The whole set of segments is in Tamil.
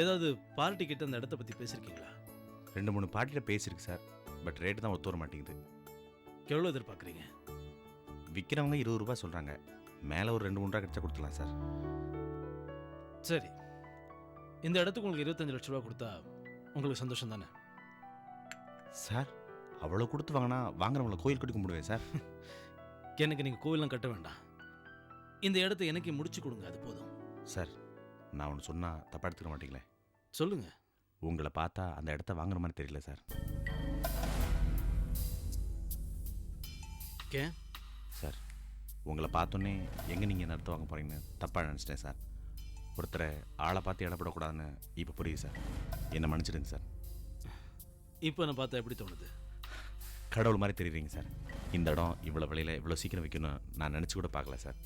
ஏதாவது பார்ட்டி கிட்ட அந்த இடத்த பற்றி பேசியிருக்கீங்களா ரெண்டு மூணு பார்ட்டியில் பேசியிருக்கு சார். பட் ரேட்டு தான் ஒத்து வர மாட்டேங்குது. எவ்வளோ எதிர்பார்க்குறீங்க? விற்கிறவங்க இருபது ரூபாய் சொல்கிறாங்க மேலே ஒரு ரெண்டு மூணு ரூபா கிடச்சா கொடுத்துலாம் சார். சரி. இந்த இடத்துக்கு உங்களுக்கு இருபத்தஞ்சு லட்ச ரூபா கொடுத்தா உங்களுக்கு சந்தோஷம் தானே? சார் அவ்வளோ கொடுத்து வாங்கினா வாங்குறவங்கள கோயில் கட்டி கும்பிடுவேன் சார். எனக்கு நீங்கள் கோவிலாம் கட்ட வேண்டாம். இந்த இடத்த எனக்கு முடிச்சு கொடுங்க அது போதும். சார் நான் ஒன்று சொன்னால் தப்பாக எடுத்துக்க மாட்டீங்களே? சொல்லுங்க. உங்களை பார்த்தா அந்த இடத்த வாங்குற மாதிரி தெரியல சார். கே? சார் உங்களை பார்த்தோன்னே எங்கே நீங்கள் நடத்த வாங்க போகிறீங்கன்னு தப்பாக நினச்சிட்டேன் சார். ஒருத்தரை ஆளை பார்த்து இடப்படக்கூடாதுன்னு இப்போ புரியுது சார். என்னை மன்னிச்சிடுங்க சார். இப்போ நான் பார்த்தா எப்படி தோணுது? கடவுள் மாதிரி தெரியுறீங்க சார். இந்த இடம் இவ்வளோ விலையில் இவ்வளோ சீக்கிரம் வைக்கணும் நான் நினச்சி கூட பார்க்கல சார்.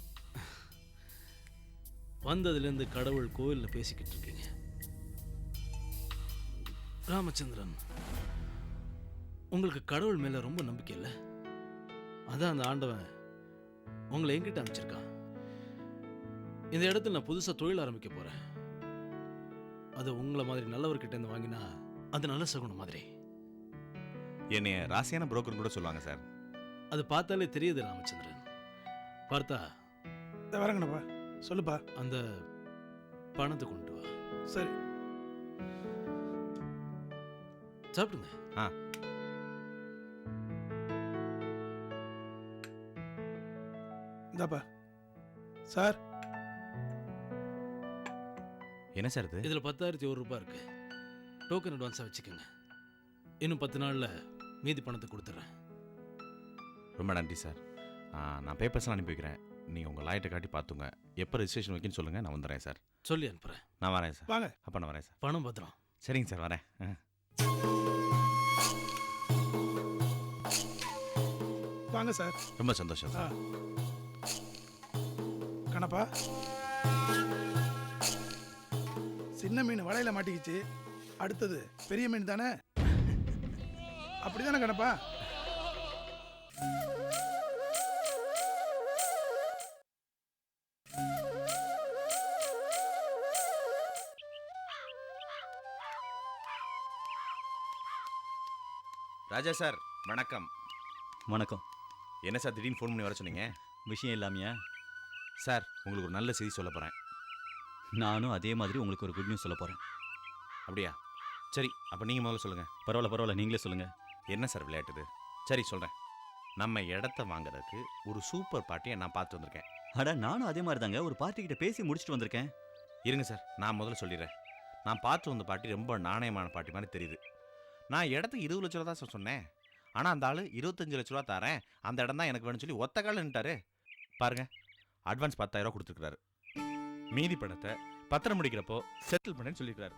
வந்ததுலேருந்து கடவுள் கோவிலில் பேசிக்கிட்டு இருக்கீங்க. ராமச்சந்திரன் உங்களுக்கு கடவுள் மேலே ரொம்ப நம்பிக்கை இல்லை? அதான் அந்த ஆண்டவன் உங்களை என்கிட்ட அனுப்பிச்சிருக்கான். இந்த இடத்துல நான் புதுசாக தொழில் ஆரம்பிக்க போகிறேன் அது உங்களை மாதிரி நல்லவர்கிட்ட இருந்து வாங்கினா அது நல்ல சகுனம் மாதிரி. என்னைய ராசியான புரோக்கர் கூட சொல்லுவாங்க சார். அது பார்த்தாலே தெரியுது ராமச்சந்திரன். பார்த்தா வரங்கண்ணப்பா சொல்லுப்பா. அந்த பணத்தை கொண்டு வா. சரி. சாப்பிடுங்க. ஆ. இந்தாப்பா. சார். என்ன சார் இது? இதில் பத்தாயிரத்தி ஒரு ரூபாய் இருக்கு. டோக்கன் அட்வான்ஸாக வச்சுக்கோங்க. இன்னும் பத்து நாளில் மீதி பணத்தை கொடுத்துட்றேன். ரொம்ப நன்றி சார். ஆ, நான் பேப்பர்ஸ்லாம் அனுப்பி வைக்கிறேன். நீங்கள் உங்கள் லாயிட்ட காட்டி பார்த்துங்க எப்போ ரெஜிஸ்ட்ரேஷன் வைக்கணும்னு சொல்லுங்கள் நான் வந்துடுறேன் சார். சொல்லி அனுப்புகிறேன் நான் வரேன் சார். வாங்க. அப்போ நான் வரேன் சார். பணம் பத்திரம். சரிங்க சார் வரேன். ஆ. வாங்க சார். ரொம்ப சந்தோஷம் சார். கணப்பா சின்ன மீன் வலையில மாட்டிக்கிச்சு. அடுத்தது பெரிய மீன் தானே? அப்படிதானே கணப்பா ராஜா சார் வணக்கம். வணக்கம். என்ன சார் திடீர்னு ஃபோன் பண்ணி வர சொன்னீங்க? விஷயம் இல்லாமையா? சார் உங்களுக்கு ஒரு நல்ல செய்தி சொல்ல போகிறேன் நானும் அதே மாதிரி உங்களுக்கு ஒரு குட் நியூஸ் சொல்ல போகிறேன் அப்படியா? சரி அப்போ நீங்கள் முதல்ல சொல்லுங்கள் பரவாயில்ல பரவாயில்ல நீங்களே சொல்லுங்கள் என்ன சார் விளையாட்டுது? சரி சொல்கிறேன் நம்ம இடத்த வாங்குறதுக்கு ஒரு சூப்பர் பார்ட்டியை நான் பார்த்து வந்திருக்கேன். அட நானும் அதே மாதிரி தாங்க. ஒரு பார்ட்டி கிட்ட பேசி முடிச்சுட்டு வந்திருக்கேன். இருங்க சார் நான் முதல்ல சொல்லிடுறேன். நான் பார்த்து வந்த பாட்டி ரொம்ப நாணயமான பாட்டி மாதிரி தெரியுது. நான் இடத்துக்கு இருபது லட்ச ரூபா தான் சார் சொன்னேன். ஆனால் அந்த ஆள் இருபத்தஞ்சு லட்ச ரூபா தரேன் அந்த இடம் தான் எனக்கு வேணும்னு சொல்லி ஒத்த காலில் நின்ட்டாரு பாருங்க அட்வான்ஸ் பத்தாயிரம் கொடுத்துருக்காரு மீதி பணத்தை பத்திரம் முடிக்கிறப்போ செட்டில் பண்ணேன்னு சொல்லியிருக்காரு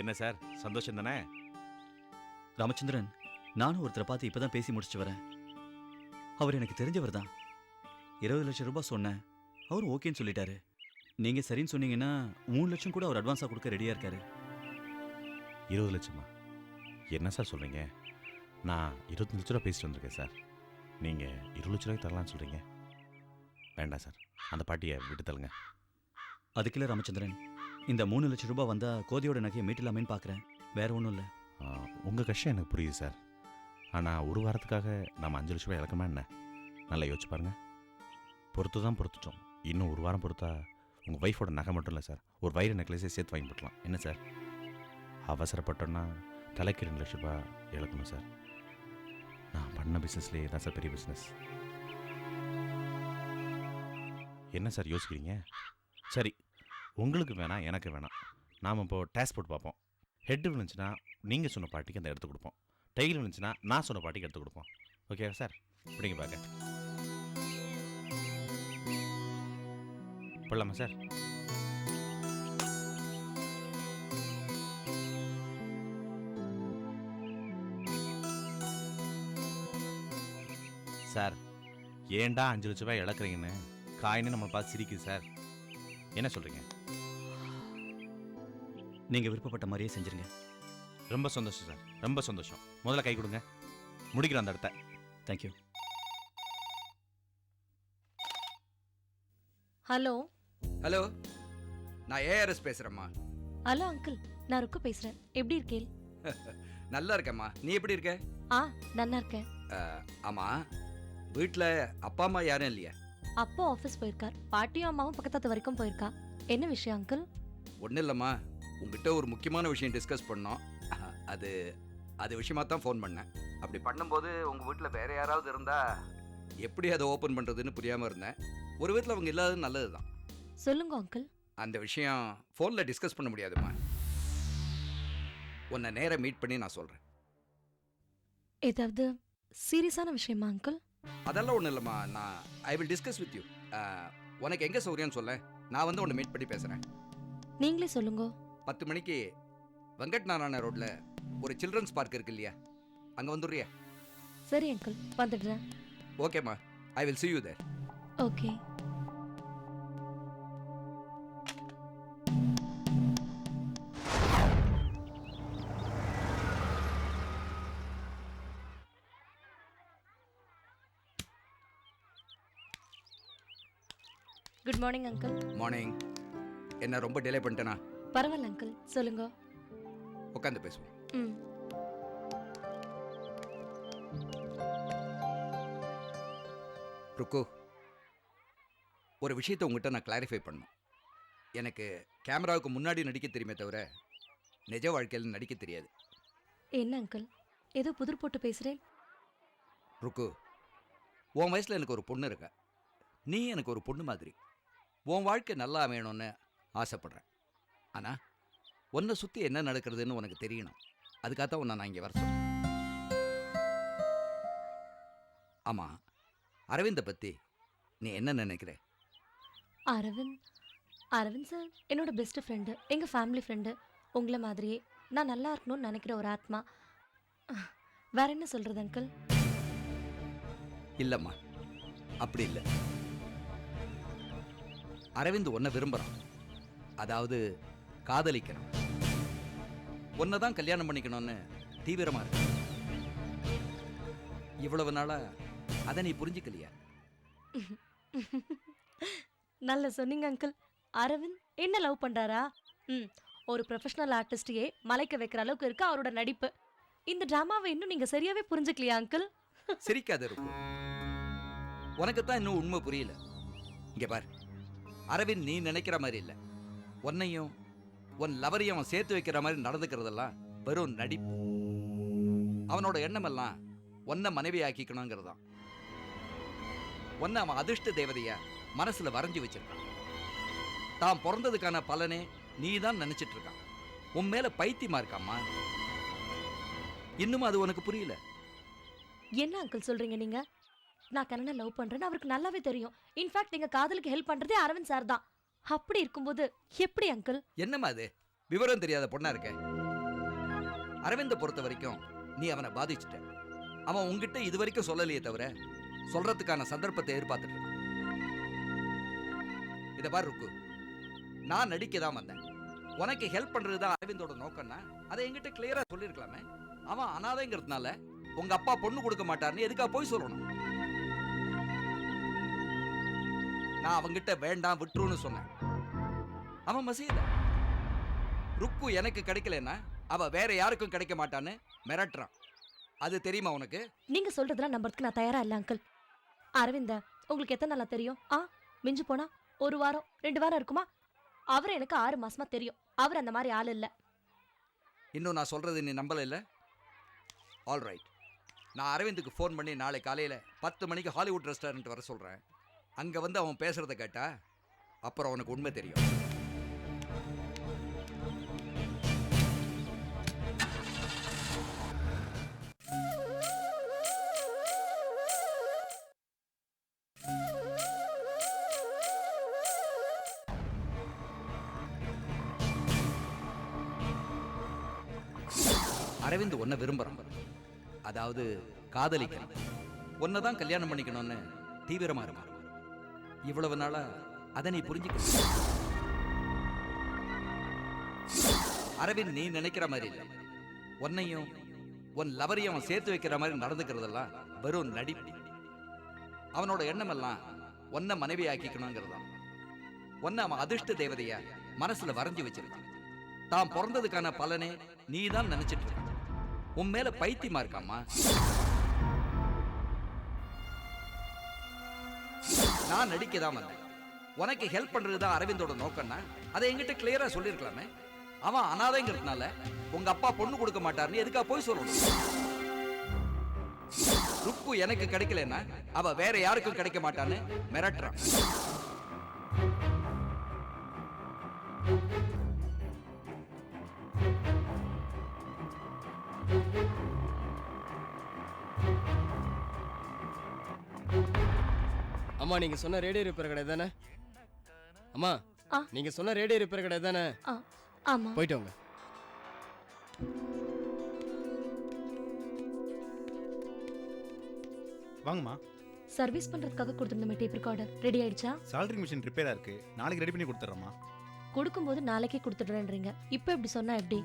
என்ன சார் சந்தோஷம் தானே? ராமச்சந்திரன் நானும் ஒருத்தரை பார்த்து இப்பதான் பேசி முடிச்சுட்டு வரேன். அவர் எனக்கு தெரிஞ்சவர் தான். இருபது லட்சம் ரூபாய் சொன்னேன் அவர் ஓகேன்னு சொல்லிட்டாரு. நீங்க சரின்னு சொன்னீங்கன்னா மூணு லட்சம் கூட அவர் அட்வான்ஸா கொடுக்க ரெடியா இருக்காரு. இருபது லட்சமா? என்ன சார் சொல்கிறீங்க நான் இருபத்தஞ்சு லட்ச ரூபா பேசிட்டு வந்திருக்கேன் சார். நீங்கள் இருபது லட்ச ரூபாய்க்கு தரலாம்னு சொல்கிறீங்க வேண்டாம் சார். அந்த பாட்டியை விட்டு தள்ளுங்க. அதுக்கில்ல ராமச்சந்திரன் இந்த மூணு லட்சம் ரூபாய் வந்தா கோதியோட நகையை மீட்டலாமேன்னு பார்க்கறேன் வேற ஒன்றும் இல்லை. உங்கள் கஷ்டம் எனக்கு புரியுது சார். ஆனால் ஒரு வாரத்துக்காக நம்ம அஞ்சு லட்ச ரூபாய் இழக்கமா என்ன? நல்லா யோசிச்சு பாருங்க. பொறுத்து தான் பொறுத்துட்டோம். இன்னும் ஒரு வாரம் பொறுத்தா உங்கள் ஒய்ஃபோட நகை மட்டும் இல்லை சார். ஒரு வயிறு நெக்லஸே சேர்த்து வாங்கி போட்டலாம் என்ன சார்? அவசரப்பட்டோன்னா தலைக்கு ரெண்டு லட்ச ரூபாய் இழக்கணும் சார். நான் பண்ண பிஸ்னஸ்லேயே தான் சார் பெரிய பிஸ்னஸ் என்ன சார் யோசிக்கிறீங்க? சரி உங்களுக்கு வேணாம் எனக்கு வேணாம். நாம் இப்போ டேஸ் போட்டு பார்ப்போம். ஹெட்டு விழுந்துச்சுன்னா நீங்கள் சொன்ன பாட்டிக்கு அந்த எடுத்து கொடுப்போம். டைல் விழுந்துச்சுன்னா நான் சொன்ன பாட்டிக்கு எடுத்து கொடுப்போம். Okay sir? இப்படிங்க பார்க்க. போடலாமா சார்? சார். ஏன்டா அஞ்சு லட்ச ரூபாய் இழக்கிறீங்கன்னு? காயின்னு நம்மளை பார்த்து சிரிக்குது சார். என்ன சொல்கிறீங்க நீங்க விருப்பப்பட்ட மாதிரியே செஞ்சிருங்க. ரொம்ப சந்தோஷம் சார். ரொம்ப சந்தோஷம். முதல்ல கை கொடுங்க. முடிக்கிறோம் அந்த இடத்த. Thank you hello. ஹலோ. நான் ஏஆர்எஸ் பேசுகிறேம்மா ஹலோ அங்கிள். நான் ருக்கு பேசுறேன். எப்படி இருக்கேள்? நல்லா இருக்கேம்மா. நீ எப்படி இருக்க? ஆ நல்லா இருக்கேன். அஹ், ஆமா. வீட்டில் அப்பா அம்மா யாரும் இல்லையா? அப்பா ஆஃபீஸ் போயிருக்கார். பாட்டியும் அம்மாவும் பக்கத்து வரைக்கும் போயிருக்கா. என்ன விஷயம் அங்கிள் ஒன்றும் இல்லைம்மா. உங்ககிட்ட ஒரு முக்கியமான விஷயம் டிஸ்கஸ் பண்ணோம். அது அது விஷயமா தான் ஃபோன் பண்ணேன். அப்படி பண்ணும்போது உங்கள் வீட்டில் வேற யாராவது இருந்தா எப்படி அதை ஓப்பன் பண்ணுறதுன்னு புரியாமல் இருந்தேன். ஒரு வீட்டில் அவங்க இல்லாதது நல்லது தான் சொல்லுங்க அங்கிள் அந்த விஷயம் ஃபோனில் டிஸ்கஸ் பண்ண முடியாதும்மா. உன்னை நேரா மீட் பண்ணி நான் சொல்கிறேன் ஏதாவது சீரியஸான விஷயமா அங்கிள் அதெல்லாம் ஒன்றும் இல்லைம்மா. நான் I will discuss with you உனக்கு எங்கே சௌரியம்னு சொல்ல. நான் வந்து உன்னை மீட் பண்ணி பேசுகிறேன் நீங்களே சொல்லுங்க. பத்து மணிக்கு வெங்கட் நாராயண ரோட்ல ஒரு சில்ட்ரன்ஸ் பார்க் இருக்கு இல்லையா? அங்கே வந்துடுறியா? சரி அங்கிள் வந்துடுறேன். ஓகேம்மா. I will see you there. Okay morning uncle morning என்ன ரொம்ப டிலே பண்ணிட்டேனா? பரவாயில்ல அங்கிள் சொல்லுங்க. உட்காந்து பேசுவோம். ம். ருக்கு ஒரு விஷயத்தை உங்ககிட்ட நான் கிளாரிஃபை பண்ணணும். எனக்கு கேமராவுக்கு முன்னாடி நடிக்க தெரியுமே தவிர நிஜ வாழ்க்கையில் நடிக்க தெரியாது. என்ன அங்கிள் ஏதோ புதிர் போட்டு பேசுறேன்? ருக்கு உன் வயசில் எனக்கு ஒரு பொண்ணு இருக்கா? நீ எனக்கு ஒரு பொண்ணு மாதிரி. உன் வாழ்க்கை நல்லா அமையணும்னு ஆசைப்படுறேன். ஆனால் உன்னை சுற்றி என்ன நடக்கிறதுன்னு உனக்கு தெரியணும். அதுக்காகத்தான் உன்னை நான் இங்கே வர சொன்னேன் ஆமாம் அரவிந்தை பற்றி நீ என்ன நினைக்கிற? அரவிந்த் அரவிந்த் சார் என்னோட பெஸ்ட் ஃப்ரெண்டு எங்கள் ஃபேமிலி ஃப்ரெண்டு உங்களை மாதிரியே. நான் நல்லா இருக்கணும்னு நினைக்கிற ஒரு ஆத்மா. வேற என்ன சொல்கிறது அங்கிள் இல்லைம்மா அப்படி இல்லை. அரவிந்த் உன்னை விரும்புகிறான் அதாவது காதலிக்கிறான் உன்னை தான் கல்யாணம் பண்ணிக்கணும்னு தீவிரமா இருக்கு. இவ்வளவு நாளா அதை நீ புரிஞ்சுக்கலையா? நல்ல சொன்னீங்க அங்கிள். அரவிந்த் என்ன லவ் பண்ணுறாரா ம் ஒரு ப்ரொஃபஷனல் ஆர்டிஸ்டையே மலைக்க வைக்கிற அளவுக்கு இருக்கு அவரோட நடிப்பு. இந்த ட்ராமாவை இன்னும் நீங்கள் சரியாகவே புரிஞ்சுக்கலையா அங்கிள்? சிரிக்காத இருக்கும் உனக்கு தான் இன்னும் உண்மை புரியல. இங்க பார். அரவிந்த் நீ நினைக்கிற மாதிரி இல்லை. உன்னையும் உன் லவரையும் அவன் சேர்த்து வைக்கிற மாதிரி நடந்துக்கிறதெல்லாம் வெறும் நடிப்பு. அவனோட எண்ணமெல்லாம் உன்னை மனைவி ஆக்கிக்கணுங்கிறதான் உன்னை அவன் அதிர்ஷ்ட தேவதையை மனசுல வரைஞ்சி வச்சிருக்கான். தான் பிறந்ததுக்கான பலனே நீ தான் நினைச்சிட்டு இருக்கான் உன் மேல பைத்தியமா இருக்காம்மா. இன்னும் அது உனக்கு புரியல? என்ன அங்கிள் சொல்றீங்க நீங்கள் நான் கண்ணனை லவ் பண்ணுறேன்னு அவருக்கு நல்லாவே தெரியும். இன்ஃபேக்ட் எங்கள் காதலுக்கு ஹெல்ப் பண்ணுறதே அரவிந்த் சார் தான். அப்படி இருக்கும்போது எப்படி அங்கிள் என்னம்மா அது? விவரம் தெரியாத பொண்ணா இருக்க? அரவிந்த பொறுத்த வரைக்கும் நீ அவனை பாதிச்சிட்ட. அவன் உங்ககிட்ட இது வரைக்கும் சொல்லலையே தவிர சொல்றதுக்கான சந்தர்ப்பத்தை எதிர்பார்த்துட்டு இதை பாரு ருக்கு. நான் நடிக்க தான் வந்தேன். உனக்கு ஹெல்ப் பண்றது தான் அரவிந்தோட நோக்கம்னா அதை என்கிட்ட கிளியரா சொல்லியிருக்கலாமே. அவன் அனாதைங்கிறதுனால உங்க அப்பா பொண்ணு கொடுக்க மாட்டாருன்னு எதுக்காக போய் சொல்லணும்? நான் அவங்கிட்ட வேண்டாம் விட்டுருன்னு சொன்னேன். அவன் மசீத ருக்கு எனக்கு கிடைக்கலன்னா அவ வேற யாருக்கும் கிடைக்க மாட்டான்னு மிரட்டுறான். அது தெரியுமா உனக்கு? நீங்க சொல்றதெல்லாம் நம்புறதுக்கு நான் தயாரா இல்ல அங்கிள் அரவிந்த உங்களுக்கு எத்தனை நாளா தெரியும்? ஆ மிஞ்சு போனா ஒரு வாரம் ரெண்டு வாரம் இருக்குமா? அவர் எனக்கு ஆறு மாசமா தெரியும். அவர் அந்த மாதிரி ஆள் இல்ல. இன்னும் நான் சொல்றது நீ நம்பல இல்ல? ஆல் ரைட் நான் அரவிந்துக்கு ஃபோன் பண்ணி நாளை காலையில பத்து மணிக்கு ஹாலிவுட் ரெஸ்டாரண்ட் வர சொல்றேன். அங்கே வந்து அவன் பேசுகிறத கேட்டா அப்புறம் அவனுக்கு உண்மை தெரியும். அரவிந்த் ஒன்ன விரும்புறான் அதாவது காதலிக்கிறான் ஒன்னதான் தான் கல்யாணம் பண்ணிக்கணும்னு தீவிரமா இருக்கான் இவ்வளவு நாளா அதை நீ புரிஞ்சுக்க அரவிந்த் நீ நினைக்கிற மாதிரி இல்லை. உன்னையும் உன் லவரையும் அவன் சேர்த்து வைக்கிற மாதிரி நடந்துக்கிறதெல்லாம் வெறும் நடிப்பு. அவனோட எண்ணமெல்லாம் உன்னை மனைவி ஆக்கிக்கணுங்கிறதான் உன்னை அவன் அதிர்ஷ்ட தேவதையா மனசுல வரைஞ்சி வச்சிருக்கான். தான் பிறந்ததுக்கான பலனே நீ தான் நினைச்சிட்டு இருக்க. உன் மேல பைத்தியமா இருக்காமா நான் நடிக்க தான் வந்தேன். உனக்கு ஹெல்ப் பண்றது தான் அரவிந்தோட நோக்கம்னா அதை என்கிட்ட கிளியரா சொல்லியிருக்கலாமே. அவன் அனாதைங்கிறதுனால உங்க அப்பா பொண்ணு கொடுக்க மாட்டாருன்னு எதுக்கா போய் சொல்லணும்? ருக்கு எனக்கு கிடைக்கலன்னா அவ வேற யாருக்கும் கிடைக்க மாட்டான்னு மிரட்டுறான் அம்மா நீங்க சொன்ன ரேடியோ ரிப்பேர் கடை தானே அம்மா ஆ. நீங்க சொன்ன ரேடியோ ரிப்பேர் கடை தானே ஆ ஆமா. போயிட்டு வாங்க. வாங்கம்மா. சர்வீஸ் பண்றதுக்காக கொடுத்துருந்த டேப் ரெக்கார்டர். ரெடி ஆயிடுச்சா? சாலரி மிஷின் ரிப்பேரா இருக்கு. நாளைக்கு ரெடி பண்ணி கொடுத்துட்றேம்மா கொடுக்கும்போது நாளைக்கே கொடுத்துடுறேன்றீங்க. இப்போ எப்படி சொன்னா எப்படி?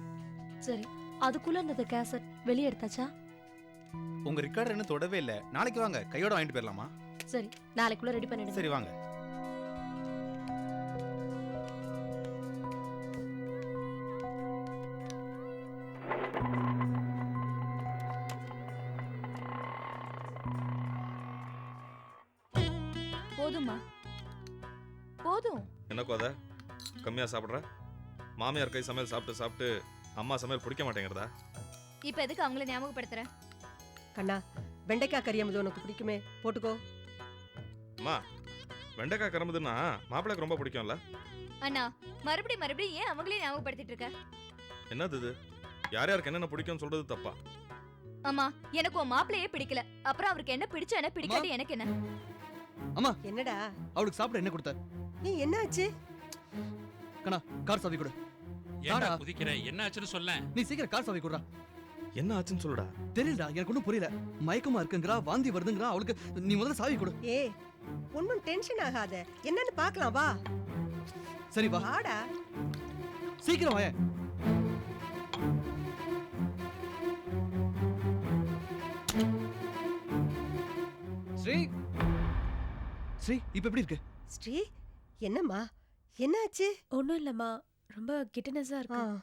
சரி அதுக்குள்ள அந்த கேசட். வெளியே எடுத்தாச்சா? உங்க ரெக்கார்டர் இன்னும் தொடவே இல்லை. நாளைக்கு வாங்க. கையோட வாங்கிட்டு போயிடலாமா சரி நாளைக்குள்ள ரெடி பண்ணிடுங்க. சரி வாங்க. போதுமா போதும். என்ன கோத? கம்மியா சாப்பிட்ற? மாமியார் கை சமையல் சாப்பிட்டு சாப்பிட்டு அம்மா சமையல் பிடிக்க மாட்டேங்கிறதா? இப்ப எதுக்கு அவங்கள ஞாபகப்படுத்துற? கண்ணா வெண்டைக்காய் கறி அமுது உனக்கு பிடிக்குமே. போட்டுக்கோ. அம்மா வெண்டைக்காய் கறம்புதுன்னா மாப்பிள்ளைக்கு ரொம்ப பிடிக்கும்ல. அண்ணா மறுபடியும் மறுபடியும் ஏன் அவங்களே ஞாபகப்படுத்திட்டு இருக்க? என்னது இது? யார் யாருக்கு என்னென்ன பிடிக்கும்னு சொல்றது தப்பா? அம்மா எனக்கு உன் மாப்பிளையே பிடிக்கல. அப்புறம் அவருக்கு என்ன பிடிச்ச என்ன பிடிக்காது எனக்கு என்ன? என்னடா? அவளுக்கு சாப்பிட என்ன கொடுத்தார் நீ என்னாச்சு? கார் சாவி கொடு. ஏன்டா. குதிக்கிற? என்ன ஆச்சுன்னு சொல்ல நீ சீக்கிரம் கார் சாவி கொடுறா என்ன ஆச்சுன்னு சொல்லுடா? தெரியலடா எனக்கு ஒன்றும் புரியல. மயக்கமா இருக்குங்கிறா வாந்தி வருதுங்கிறா அவளுக்கு நீ முதல்ல சாவி கொடு. ஏ ஒன்னும் டென்ஷன் ஆகாத. என்னன்னு பார்க்கலாம் வா. சரி வா. வாடா. சீக்கிரம் வாயேன். ஸ்ரீ. ஸ்ரீ இப்ப எப்படி இருக்கு? ஸ்ரீ என்னம்மா? என்னாச்சு? ஒன்றும் இல்லைம்மா. ரொம்ப கிட்டனஸாக ஆ,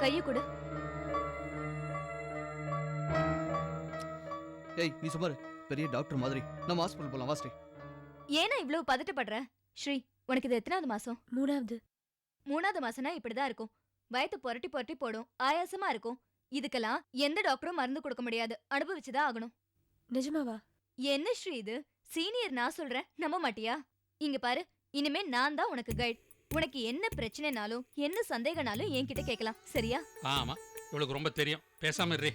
கைய கொடு. ஏய் நீ சுமார் பெரிய டாக்டர் மாதிரி. நம்ம ஹாஸ்பிட்டல் போலாம் வா ஸ்ரீ. ஏன்னா இவ்வளவு பதட்டப்படுற? ஸ்ரீ உனக்கு இது எத்தனாவது மாசம்? மூணாவது. மூணாவது மாசம்னா இப்படிதான் இருக்கும். வயத்து புரட்டி புரட்டி போடும். ஆயாசமா இருக்கும். இதுக்கெல்லாம் எந்த டாக்டரும் மருந்து கொடுக்க முடியாது. அனுபவிச்சுதான் ஆகணும். நிஜமாவா? என்ன ஸ்ரீ இது? சீனியர் நான் சொல்றேன். நம்ப மாட்டியா? இங்க பாரு. இனிமே நான் தான் உனக்கு கைட். உனக்கு என்ன பிரச்சனைனாலும் என்ன சந்தேகனாலும் என்கிட்ட கேட்கலாம். சரியா? ஆமா. இவளுக்கு ரொம்ப தெரியும். பேசாம இரு.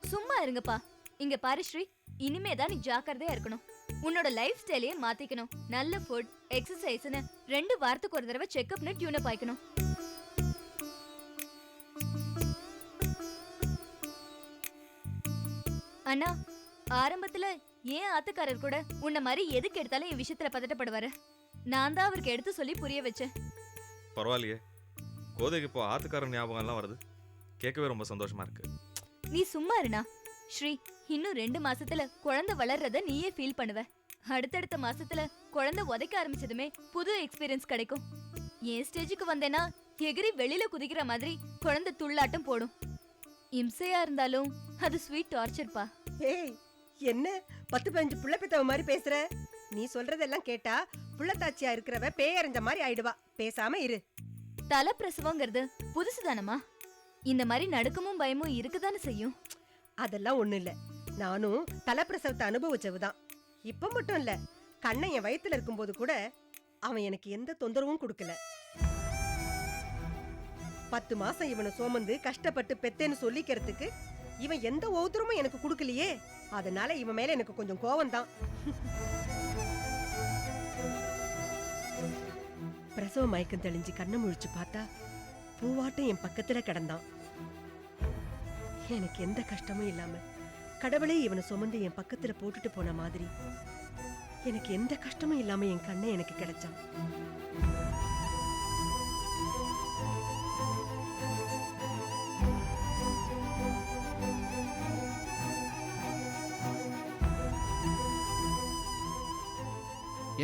சும்மா இருங்கப்பா. இங்க பாரு ஸ்ரீ. இனிமே தான் நீ ஜாக்கிரதையா இருக்கணும். உன்னோட லைஃப் ஸ்டைலையே மாத்திக்கணும். நல்ல ஃபுட் எக்ஸசைஸ்னு ரெண்டு வாரத்துக்கு ஒரு தடவை செக்அப்னு டியூனப் ஆயிக்கணும். அண்ணா ஆரம்பத்துல ஏன் ஆத்துக்காரர் கூட உன்ன மாதிரி எதுக்கு எடுத்தாலும் என் விஷயத்துல பதட்டப்படுவாரு? நான் தான் அவருக்கு எடுத்து சொல்லி புரிய வச்சேன். பரவாயில்லையே. கோதைக்கு இப்போ ஆத்துக்காரன் ஞாபகம் எல்லாம் வருது. கேட்கவே ரொம்ப சந்தோஷமா இருக்கு. நீ சும்மா இருண்ணா. ஸ்ரீ இன்னும் ரெண்டு மாசத்துல குழந்தை வளர்றத நீயே ஃபீல் பண்ணுவ. அடுத்தடுத்த மாசத்துல குழந்தை உதைக்க ஆரம்பிச்சதுமே புது எக்ஸ்பீரியன்ஸ் கிடைக்கும். என் ஸ்டேஜுக்கு வந்தேன்னா எகிரி வெளியில குதிக்கிற மாதிரி குழந்தை துள்ளாட்டம் போடும். இம்சையா இருந்தாலும் அது ஸ்வீட் டார்ச்சர்ப்பா ஏய் என்ன? பத்து பதினஞ்சு புள்ள பெத்தவ மாதிரி பேசுற? நீ சொல்றதெல்லாம் கேட்டா புள்ளத்தாச்சியா இருக்கிறவ பேயறிஞ்ச மாதிரி ஆயிடுவா. பேசாம இரு. தலை பிரசவங்கிறது புதுசுதானம்மா? இந்த மாதிரி நடுக்கமும் பயமும் இருக்குதானே செய்யும்? அதெல்லாம் ஒண்ணு இல்ல. நானும் தலைப்பிரசவத்தை அனுபவிச்சவுதான். இப்ப மட்டும் இல்ல கண்ணை என் வயித்துல இருக்கும்போது கூட அவன் எனக்கு எந்த தொந்தரவும் கொடுக்கல. பத்து மாசம் இவனை சுமந்து கஷ்டப்பட்டு பெத்தேன்னு சொல்லிக்கிறதுக்கு இவன் எந்த ஒவ்வொருத்தரமும் எனக்கு கொடுக்கலையே. அதனால இவன் மேல எனக்கு கொஞ்சம் கோவம் தான் பிரசவ மயக்கம் தெளிஞ்சு கண்ணை முழிச்சு பார்த்தா பூவாட்டம் என் பக்கத்துல கிடந்தான். எனக்கு எந்த கஷ்டமும் இல்லாம கடவுளே இவனை சுமந்து என் பக்கத்துல போட்டுட்டு போன மாதிரி. எனக்கு எந்த கஷ்டமும் இல்லாம என் கண்ணை எனக்கு கிடைச்சான்.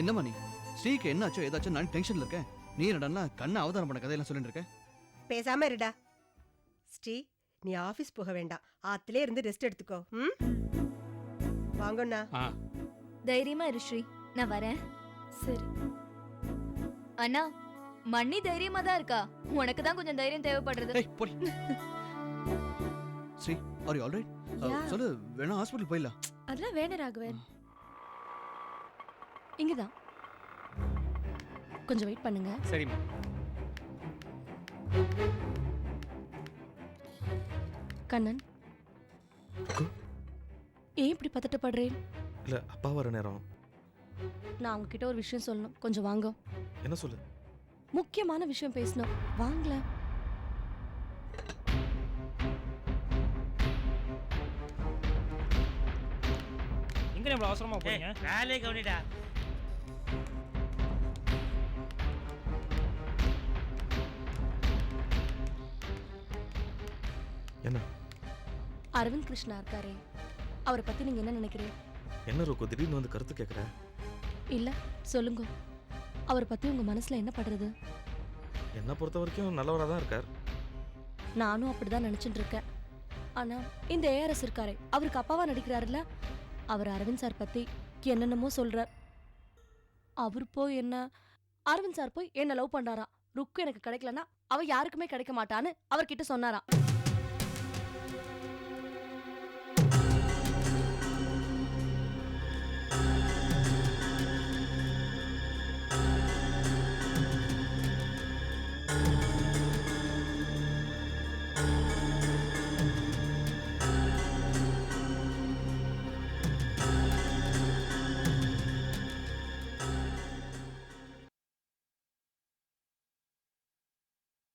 என்னம்மா நீ ஸ்ரீக்கு என்னாச்சோ ஏதாச்சும் நான் டென்ஷன்ல இருக்கேன் நீ என்னடா கண்ணை அவதாரம் பண்ண கதையெல்லாம் சொல்லிட்டு இருக்க? பேசாம இருடா. ஸ்ரீ நீ ஆபீஸ் போக வேண்டாம். ஆத்திலே இருந்து ரெஸ்ட் எடுத்துக்கோ. ம்? வாங்கண்ணா தைரியமா இரு ஸ்ரீ. நான் வரேன். சரி. அண்ணா மண்ணி தைரியமா தான் இருக்கா? உனக்கு தான் கொஞ்சம் தைரியம் தேவைப்படுறது. ஏய் போடி. Sri are you alright. சொல்லு வேணா ஹாஸ்பிட்டல் போயிடலாம். அதெல்லாம் வேணாம் ராகவன். இங்கதான். கொஞ்சம் வெயிட் பண்ணுங்க. சரிம்மா. கண்ணன். ஏன் இப்படி பதட்டப்படுறேன்? இல்ல அப்பா வர நேரம். நான் உங்ககிட்ட ஒரு விஷயம் சொல்லணும். கொஞ்சம் வாங்க. என்ன சொல்லு? முக்கியமான விஷயம் பேசணும். வாங்கல எங்க நம்மள அவசரமா போறீங்க? வேலையை கவனிடா. என்ன? அரவிந்த் கிருஷ்ணா இருக்காரே. அவரை பத்தி நீங்க என்ன நினைக்கிறீங்க? என்ன ருக்கு திடீர்னு வந்து கருத்து கேட்குற இல்ல சொல்லுங்க. அவரை பத்தி உங்க மனசுல என்ன படுறது? என்னை பொறுத்த வரைக்கும் நல்லவராக தான் இருக்கார். நானும் அப்படிதான் நினைச்சிட்டு இருக்கேன். ஆனா இந்த ஏஆர்எஸ் இருக்காரே அவருக்கு அப்பாவா நடிக்கிறாருல்ல? அவர் அரவிந்த் சார் பத்தி என்னென்னமோ சொல்றார். அவர் போய் என்ன அரவிந்த் சார் போய் என்ன லவ் பண்றாராம் ருக்கு எனக்கு கிடைக்கலன்னா அவ யாருக்குமே கிடைக்க மாட்டான்னு அவர்கிட்ட சொன்னாராம்